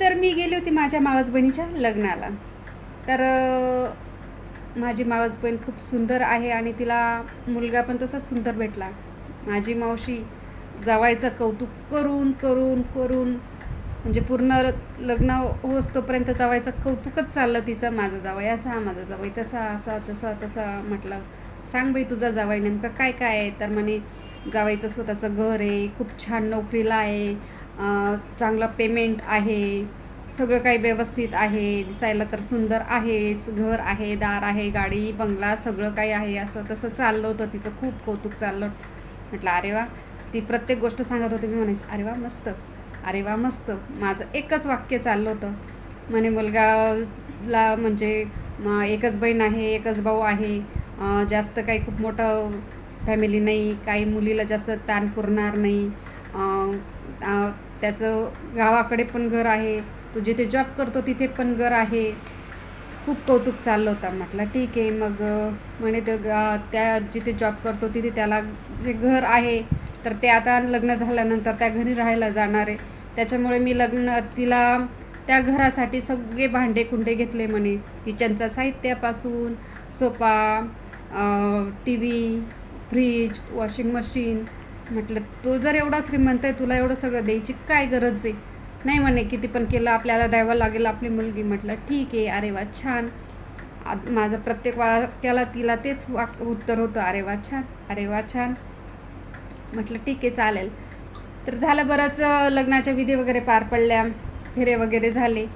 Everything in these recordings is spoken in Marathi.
तर मी गेली होती माझ्या मावस बहिणीच्या लग्नाला. तर माझी मावस बहीण खूप सुंदर आहे आणि तिला मुलगा पण तसाच सुंदर भेटला. माझी मावशी जावायचं कौतुक करून करून करून म्हणजे पूर्ण लग्न होस तोपर्यंत जावायचं कौतुकच चाललं तिचं माझं जावई असा हा माझा जावई तसा असा तसा तसा म्हटलं सांग बाई तुझा जावाई नेमकं काय काय आहे? तर म्हणे जावायचं स्वतःचं घर आहे खूप छान नोकरीला आहे चांगलं पेमेंट आहे सगळं काही व्यवस्थित आहे दिसायला तर सुंदर आहेच घर आहे दार आहे गाडी बंगला सगळं काही आहे असं तसं चाललं होतं तिचं खूप कौतुक चाललं म्हटलं अरे वा. ती प्रत्येक गोष्ट सांगत होती मी म्हणायची अरे वा मस्त अरे वा मस्त. माझं एकच वाक्य चाललं होतं. म्हणे मुलगाला म्हणजे एकच बहीण आहे एकच भाऊ आहे जास्त काही खूप मोठं फॅमिली नाही काही मुलीला जास्त ताण पुरणार नाही त्याचं गावाकडे पण घर आहे. तो जिथे जॉब करतो तिथे पण घर आहे. खूप कौतुक चाललं होतं. म्हटलं ठीक आहे. मग म्हणे तर गा त्या जिथे जॉब करतो तिथे त्याला जे घर आहे तर ते आता लग्न झाल्यानंतर त्या घरी राहायला जाणार आहे. त्याच्यामुळे मी लग्न तिला त्या घरासाठी सगळे भांडे कुंडे घेतले म्हणे. किचनचा साहित्यापासून sofa T V fridge washing machine म्हटलं तू जर एवढा श्रीमंत आहे तुला एवढं सगळं द्यायची काय गरज आहे? नाही म्हणे किती पण केलं आपल्याला द्यावं लागेल आपली मुलगी. म्हटलं ठीक आहे. अरे वा छान. माझं प्रत्येक वाक्याला तिला तेच वाक उत्तर होतं. अरे वा छान. अरे वा छान. म्हटलं ठीक आहे चालेल. तर झालं बरंच लग्नाच्या विधी वगैरे पार पडल्या फेरे वगैरे झाले.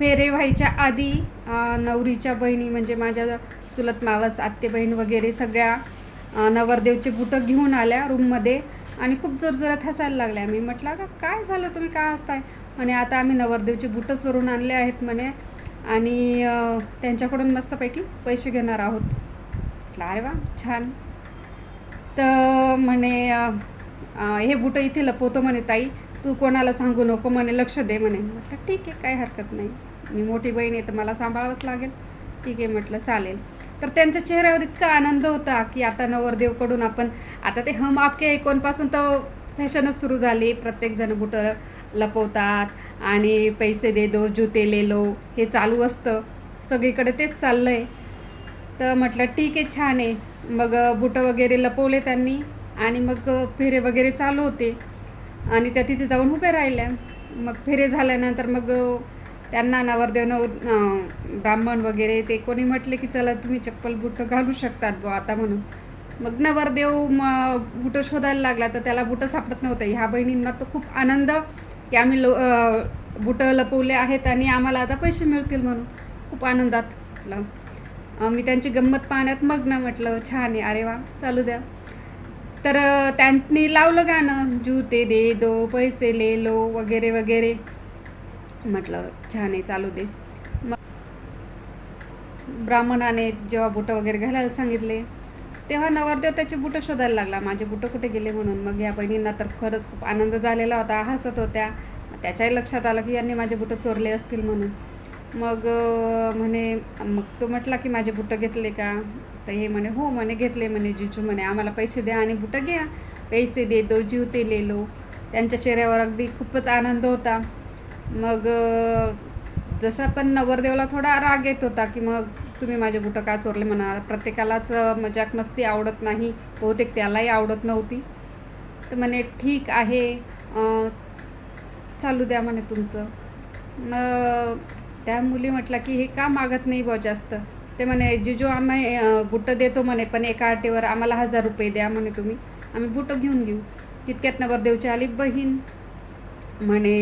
फेरे व्हायच्या आधी नवरीच्या बहिणी म्हणजे माझ्या चुलत मावस आत्ते बहीण वगैरे सगळ्या नवरदेवचे बुटं घेऊन आल्या रूममध्ये आणि खूप जोरजोरात हसायला लागल्या. मी म्हटलं का काय झालं? तुम्ही काय हसताय? म्हणे आता आम्ही नवरदेवचे बुटं चोरून आणले आहेत म्हणे. आणि त्यांच्याकडून मस्तपैकी पैसे घेणार आहोत. म्हटलं अरे वा छान. तर म्हणे हे बुटं इथे लपवतो म्हणे ताई. तू कोणाला सांगू नको म्हणे लक्ष दे म्हणे. म्हटलं ठीक आहे काही हरकत नाही. मी मोठी बहीण आहे तर मला सांभाळावंच लागेल. ठीक आहे म्हटलं चालेल. तर त्यांच्या चेहऱ्यावर इतका आनंद होता की आता नवरदेवकडून आपण आता ते हम आपके ऐकूनपासून तर फॅशनच सुरू झाली. प्रत्येकजण बुटं लपवतात आणि पैसे दे दो जुते ले लो हे चालू असतं. सगळीकडे तेच चाललं आहे तर म्हटलं ठीक आहे छान आहे. मग बुटं वगैरे लपवले त्यांनी आणि मग फेरे वगैरे चालू होते. आणि त्या तिथे जाऊन उभे राहिल्या. मग फेरे झाल्यानंतर मग त्यांना नवरदेव नव ब्राह्मण वगैरे ते कोणी म्हटले की चला तुम्ही चप्पल बुटं घालू शकतात बुवा आता म्हणून. मग नवरदेव म बुटं शोधायला लागला तर त्याला बुटं सापडत नव्हतं. ह्या बहिणींना तो खूप आनंद की आम्ही लो बुटं लपवले आहेत आणि आम्हाला आता पैसे मिळतील म्हणून. खूप आनंदात म्हटलं. मी त्यांची गंमत पाहण्यात मग्न म्हटलं. छान आहे. अरे वा चालू द्या. तर त्यांनी लावलं गाणं. जूते दे दो पैसे ले लो वगैरे वगैरे. म्हटलं छान आहे चालू दे. मग ब्राह्मणाने जेव्हा बुटं वगैरे घालायला सांगितले तेव्हा नवरदेव त्याचे बुटं शोधायला लागला. माझे बुटं कुठे गेले म्हणून? मग या बहिणींना तर खरंच खूप आनंद झालेला होता हसत होत्या. त्याच्याही लक्षात आलं की यांनी माझे बुटं चोरले असतील म्हणून. मग म्हणे मग तो म्हटला की माझे बुटं घेतले का? तर हे म्हणे हो म्हणे घेतले म्हणे जिजू म्हणे. आम्हाला पैसे द्या आणि बुटं घ्या. पैसे दे दो जीव ते लेलो त्यांच्या चेहऱ्यावर अगदी खूपच आनंद होता. मग जसं जसा पण नवरदेवला थोडा राग येत होता की मग तुम्ही माझे बुटं का चोरले म्हणा. प्रत्येकालाच मजाक मस्ती आवडत नाही. बहुतेक त्यालाही आवडत नव्हती. तर म्हणे ठीक आहे. चालू द्या म्हणे तुमचं. मग त्या मुली म्हटलं की हे का मागत नाही बुवा जास्त? ते म्हणे जिजू आम्ही बुटं देतो म्हणे पण एका अटीवर आम्हाला हजार रुपये द्या म्हणे तुम्ही. आम्ही बुटं घेऊन घेऊ. तितक्यात नवरदेवची आली बहीण. म्हणे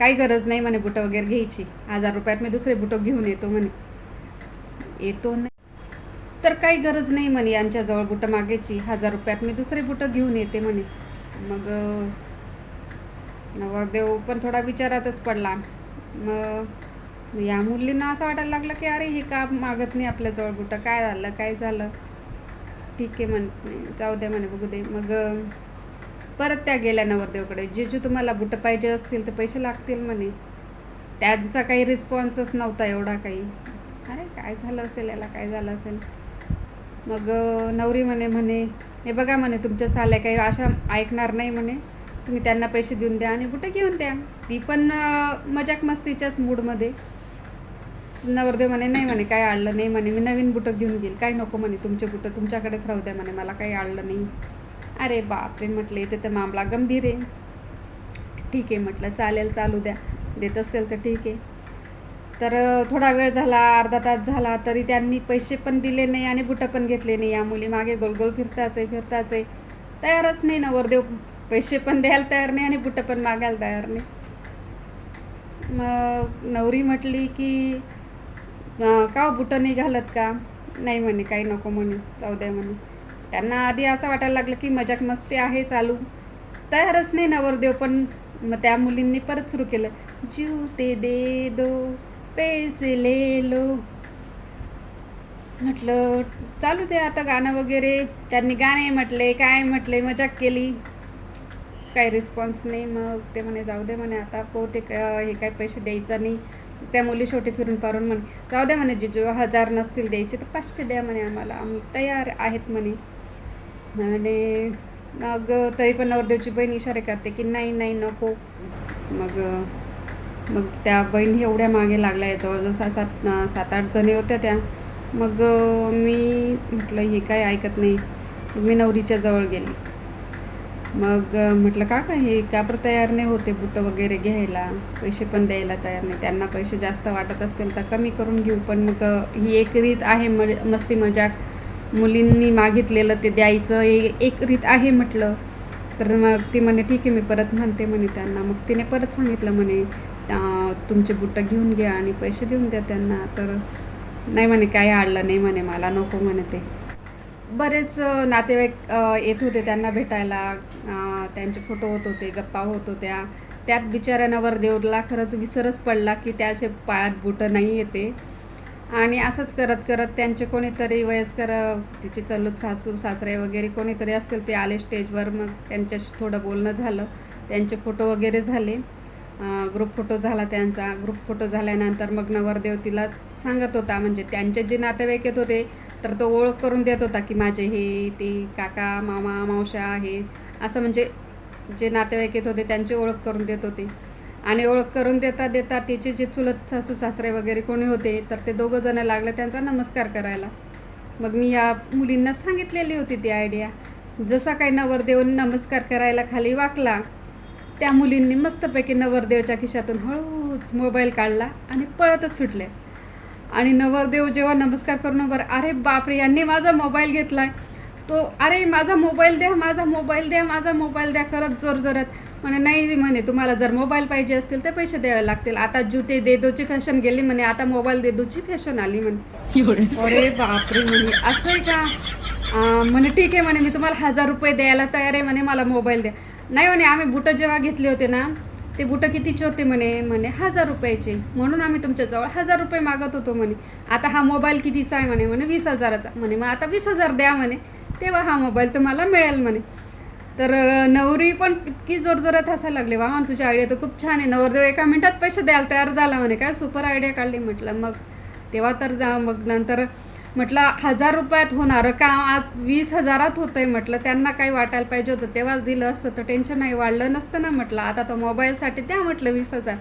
काही गरज नाही म्हणे बुटं वगैरे घ्यायची. हजार रुपयात मी दुसरे बुटं घेऊन येतो म्हणे. येतो नाही. तर काही गरज नाही म्हणे यांच्याजवळ बुटं मागायची. हजार रुपयात मी दुसरे बुटं घेऊन येते म्हणे. मग नवरदेव पण थोडा विचारातच पडला. मग या मुलींना असं वाटायला लागलं की अरे हे का मागत नाही आपल्याजवळ बुटं? काय झालं? काय झालं? ठीक आहे म्हणे जाऊ द्या म्हणे बघू दे. मग परत त्या गेल्या नवरदेवकडे. जिजू तुम्हाला बुटं पाहिजे असतील तर पैसे लागतील म्हणे. त्यांचा काही रिस्पॉन्सच नव्हता एवढा काही. अरे काय झालं असेल? याला काय झालं असेल? मग नवरी म्हणे म्हणे हे बघा म्हणे तुमच्या साल्या काही अशा ऐकणार नाही म्हणे. तुम्ही त्यांना पैसे देऊन द्या आणि बुटं घेऊन द्या. ती पण मजाक मस्तीच्याच मूडमध्ये नवरदेव म्हणे नाही म्हणे काय आणलं नाही म्हणे. मी नवीन बुटं घेऊन घेईल काय नको म्हणे तुमचे बुटं तुमच्याकडेच राहू द्या म्हणे. मला काही आणलं नाही. अरे बापरे म्हटलं इथे तर मामला गंभीर आहे. ठीक आहे म्हटलं चालेल चालू द्या. देत असेल तर ठीक आहे. तर थोडा वेळ झाला अर्धा तास झाला तरी त्यांनी पैसे पण दिले नाही आणि बुटं पण घेतले नाही. या मुली मागे गोलगोल फिरताच आहे फिरताच. आहे तयारच नाही नवरदेव पैसे पण द्यायला तयार नाही आणि बुटं पण मागायला तयार नाही. मग नवरी म्हटली की का हो बुटं नाही घालत का? नाही म्हणे काही नको म्हणे जाऊ द्या म्हणे. त्यांना आधी असं वाटायला लागलं की मजाक मस्ती आहे चालू. तयारच नाही नवरदेव पण मग त्या मुलींनी परत सुरू केलं. जूते दे दो पैसे ले लो. म्हटलं चालू दे आता गाणं वगैरे. त्यांनी गाणे म्हटले काय म्हटले मजाक केली. काही रिस्पॉन्स नाही. मग ते म्हणे जाऊ दे म्हणे आता बहुतेक अं, हे काय पैसे द्यायचं नाही. त्या मुली शेवटी फिरून पारून म्हणे जाऊ द्या म्हणे जिजू हजार नसतील द्यायचे तर पाचशे द्या म्हणे आम्हाला. आम्ही तयार आहेत म्हणे. आणि मग तरी पण नवरदेवची बहीण इशारे करते की नाही नाही नको. मग मग त्या बहीण एवढ्या मागे लागल्या जवळजवळ सात सात सात आठ जणी होत्या त्या. मग मी म्हटलं हे काय ऐकत नाही. मग मी नवरीच्या जवळ गेली. मग म्हटलं का का हे का बरं तयार नाही होते बुटं वगैरे घ्यायला? पैसे पण द्यायला तयार नाही. त्यांना पैसे जास्त वाटत असतील तर कमी करून घेऊ पण मग ही एक रीत आहे म मस्ती मजाक. मुलींनी मागितलेलं ते द्यायचं हे एक रीत आहे म्हटलं. तर मग ती म्हणे ठीक आहे मी परत म्हणते म्हणे त्यांना. मग तिने परत सांगितलं म्हणे तुमचे बुटं घेऊन घ्या आणि पैसे देऊन द्या त्यांना. तर नाही म्हणे काही आणलं नाही म्हणे मला नको म्हणे ते. बरेच नातेवाईक येत होते त्यांना भेटायला. त्यांचे फोटो होत होते गप्पा होत होत्या. त्यात बिचाऱ्यांना नवरदेवला खरंच विसरच पडला की त्याचे पायात बुटं नाही येते. आणि असंच करत करत त्यांचे कोणीतरी वयस्कर तिचे चलूत सासू सासरे वगैरे कोणीतरी असतील ते आले स्टेजवर. मग त्यांच्याशी थोडं बोलणं झालं. त्यांचे फोटो वगैरे झाले. ग्रुप फोटो झाला त्यांचा. ग्रुप फोटो झाल्यानंतर मग नवरदेव तिला सांगत होता. म्हणजे त्यांचे जे नातेवाईक येत होते तर तो ओळख करून देत होता की माझे हे ते काका मामा मावशा आहे असं म्हणजे जे नातेवाईक येत होते त्यांची ओळख करून देत होते. आणि ओळख करून देता देता तिचे जे चुलत सासू सासरे वगैरे कोणी होते तर ते दोघं जण लागले त्यांचा नमस्कार करायला. मग मी या मुलींना सांगितलेली होती ती आयडिया जसा काही नवरदेव नमस्कार करायला खाली वाकला त्या मुलींनी मस्तपैकी नवरदेवच्या खिशातून हळूच मोबाईल काढला आणि पळतच सुटले. आणि नवरदेव जेव्हा नमस्कार करून बरं अरे बापरे यांनी माझा मोबाईल घेतलाय. तो अरे माझा मोबाईल द्या माझा मोबाईल द्या माझा मोबाईल द्या करत जोर जोरात म्हणे नाही म्हणे तुम्हाला जर मोबाईल पाहिजे असतील तर पैसे द्यावे लागतील. आता जुते देदोची फॅशन गेली म्हणे आता मोबाईल देदोची फॅशन आली म्हणे. अरे बापरे म्हणे असं आहे का? म्हणे ठीक आहे म्हणे मी तुम्हाला हजार रुपये द्यायला तयार आहे म्हणे मला मोबाईल द्या. नाही म्हणे आम्ही बुटं जेव्हा घेतले होते ना ते बुटं कितीचे होते म्हणे? म्हणे हजार रुपयाचे. म्हणून आम्ही तुमच्याजवळ हजार रुपये मागत होतो म्हणे. आता हा मोबाईल कितीचा आहे? म्हणे म्हणे वीस हजाराचा. म्हणे मग आता वीस हजार द्या म्हणे. तेव्हा हा मोबाईल तुम्हाला मिळेल म्हणे. तर नवरी पण इतकी जोरजोरात हसायला लागली वा तुझी आयडिया तर खूप छान आहे. नवरदेव एका मिनटात पैसे द्यायला तयार झाला म्हणे. काय सुपर आयडिया काढली म्हटलं. मग तेव्हा तर जा मग नंतर म्हटलं हजार रुपयात होणारं काम आज वीस हजारात होतं आहे म्हटलं. त्यांना काही वाटायला पाहिजे होतं तेव्हाच दिलं असतं तर टेन्शन नाही वाढलं नसतं ना म्हटलं. आता तर मोबाईलसाठी द्या म्हटलं वीस हजार.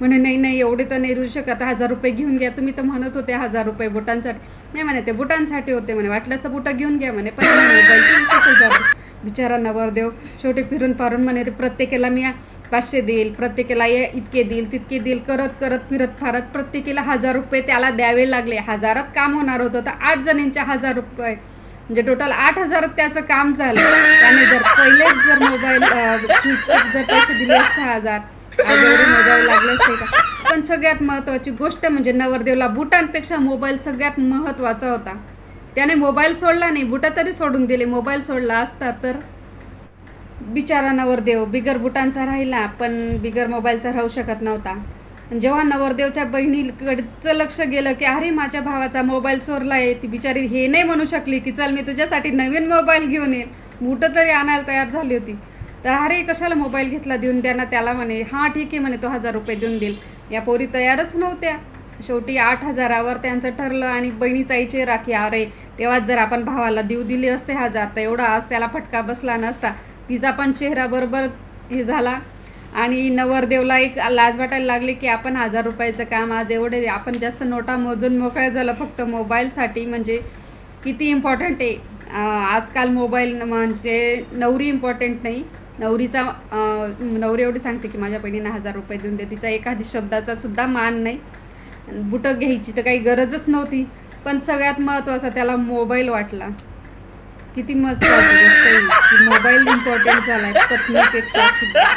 म्हणे नाही नाही एवढे तर नाही देऊ शकत. हजार रुपये घेऊन घ्या. तुम्ही तर म्हणत होते हजार रुपये बुटांसाठी. नाही म्हणे ते बुटांसाठी होते म्हणे. वाटल्यास बुटं घेऊन घ्या म्हणे. पण हजार बिचारा नवरदेव शेवटी फिरून पारून म्हणे ते प्रत्येकाला मी पाचशे देईल प्रत्येकाला ये इतके देईल तितके देईल करत करत फिरत फारत प्रत्येकीला हजार रुपये त्याला द्यावे लागले. हजारात काम होणार होतं तर आठ जणींच्या हजार रुपये. म्हणजे टोटल आठ हजारात त्याचं काम झालं. त्याने जर पहिलेच जर मोबाईल जर पैसे दिले असते हजार का? पण सगळ्यात महत्त्वाची गोष्ट म्हणजे नवरदेवला बुटांपेक्षा मोबाईल सगळ्यात महत्त्वाचा होता. त्याने मोबाईल सोडला नाही बुटा तरी सोडून दिले. मोबाईल सोडला असता तर बिचारा नवरदेव बिगर बुटांचा राहिला पण बिगर मोबाईलचा राहू शकत नव्हता. जेव्हा नवरदेवच्या बहिणीकडचं लक्ष गेलं की अरे माझ्या भावाचा मोबाईल चोरला आहे ती बिचारी हे नाही म्हणू शकली की चल मी तुझ्यासाठी नवीन मोबाईल घेऊन येईल बुटं तरी आणायला तयार झाली होती. तर अरे कशाला मोबाईल घेतला देऊन द्या ना त्याला म्हणे. हां ठीक आहे म्हणे तो हजार रुपये देऊन देईल. या पोरी तयारच नव्हत्या. शेवटी आठ हजारावर त्यांचं ठरलं आणि बहिणीचा इचे राखी अरे तेव्हाच जर आपण भावाला देऊ दिले असते हजार तर एवढा आज त्याला फटका बसला नसता. तिचा पण चेहरा बरोबर हे झाला. आणि नवरदेवला एक लाज वाटायला लागली की आपण हजार रुपयाचं काम आज एवढे आपण जास्त नोटा मोजून मोकळ्या झालं. फक्त मोबाईलसाठी म्हणजे किती इम्पॉर्टंट आहे? आजकाल मोबाईल म्हणजे नवरी इम्पॉर्टंट नाही. नवरीचा नवरी एवढी सांगते की माझ्या बहिणीनं हजार रुपये देऊन दे. तिचा एखादी शब्दाचा सुद्धा मान नाही. बुटं घ्यायची तर काही गरजच नव्हती. पण सगळ्यात महत्त्वाचा त्याला मोबाईल वाटला. किती मस्त मोबाईल इम्पॉर्टंट झालाय. पत्नीपेक्षा. सुद्धा